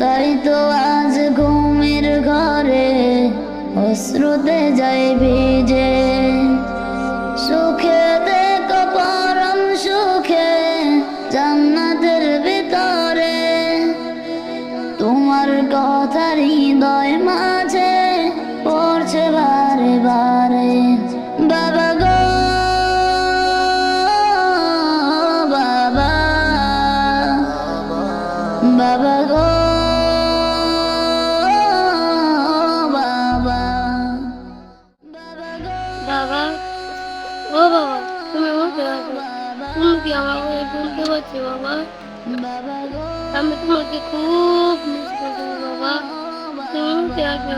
তাই তো আজ ঘুমের ঘরে অশ্রুতে যাই ভিজে। সুখে দেখো পরম সুখে জান্নাতের ভিতরে। তোমার কথা হৃদয় তুমি আমাকে আছো তুমি কি আমাকে বাবা আমি তোমাকে খুব মিস করছি বাবা তুমি আছো